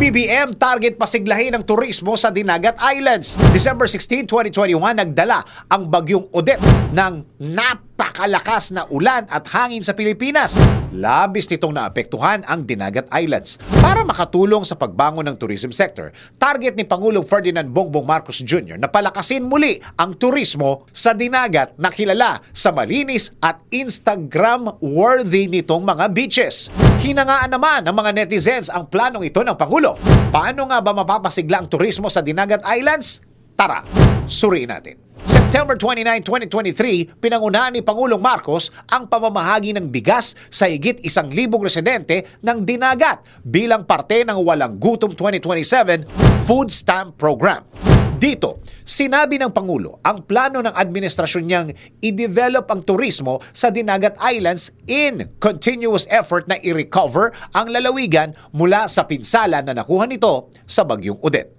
PBBM target pasiglahin ng turismo sa Dinagat Islands. December 16, 2021, nagdala ang bagyong Odette ng napakalakas na ulan at hangin sa Pilipinas. Labis nitong naapektuhan ang Dinagat Islands. Para makatulong sa pagbangon ng tourism sector, target ni Pangulong Ferdinand Bongbong Marcos Jr. na palakasin muli ang turismo sa Dinagat na kilala sa malinis at Instagram-worthy nitong mga beaches. Hinangaan naman ng mga netizens ang planong ito ng Pangulo. Paano nga ba mapapasigla ang turismo sa Dinagat Islands? Tara, suriin natin. September 29, 2023, pinangunahan ni Pangulong Marcos ang pamamahagi ng bigas sa higit isang libong residente ng Dinagat bilang parte ng Walang Gutom 2027 Food Stamp Program. Dito, sinabi ng Pangulo ang plano ng administrasyon niyang i-develop ang turismo sa Dinagat Islands in continuous effort na i-recover ang lalawigan mula sa pinsala na nakuha nito sa Bagyong Odette.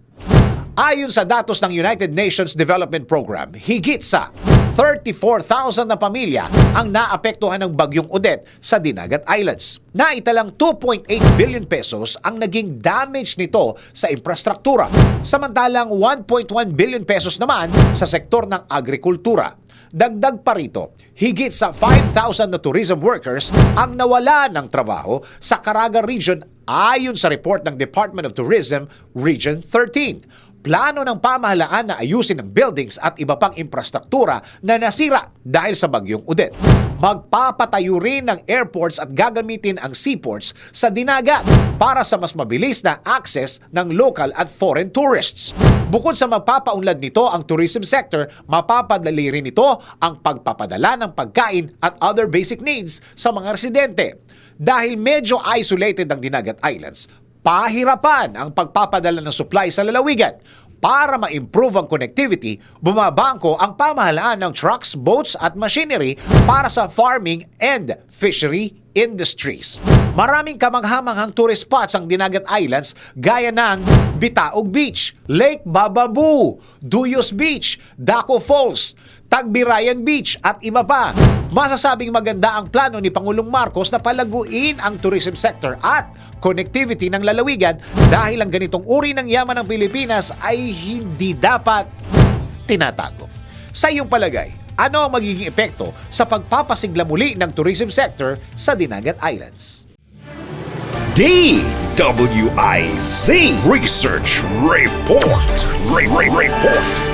Ayon sa datos ng United Nations Development Program, higit sa 34,000 na pamilya ang naapektuhan ng bagyong Odette sa Dinagat Islands. Naitalang 2.8 billion pesos ang naging damage nito sa infrastruktura, samantalang 1.1 billion pesos naman sa sektor ng agrikultura. Dagdag pa rito, higit sa 5,000 na tourism workers ang nawala ng trabaho sa Caraga Region ayon sa report ng Department of Tourism Region 13 plano ng pamahalaan na ayusin ang buildings at iba pang infrastruktura na nasira dahil sa bagyong Odette. Magpapatayo rin ng airports at gagamitin ang seaports sa Dinagat para sa mas mabilis na access ng local at foreign tourists. Bukod sa mapapaunlad nito ang tourism sector, mapapadali rin ito ang pagpapadala ng pagkain at other basic needs sa mga residente. Dahil medyo isolated ang Dinagat Islands, pahirapan ang pagpapadala ng supply sa lalawigan. Para ma-improve ang connectivity, bumabangko ang pamahalaan ng trucks, boats at machinery para sa farming and fishery industries. Maraming kamanghamanghang tourist spots ang Dinagat Islands gaya ng Bitaog Beach, Lake Bababu, Duyos Beach, Daco Falls, Tagbirayan Beach at iba pa. Masasabing maganda ang plano ni Pangulong Marcos na palaguin ang tourism sector at connectivity ng lalawigan dahil ang ganitong uri ng yaman ng Pilipinas ay hindi dapat tinatago. Sa iyong palagay, ano ang magiging epekto sa pagpapasigla muli ng tourism sector sa Dinagat Islands? DWIZ Research Report. Re- Re- Report.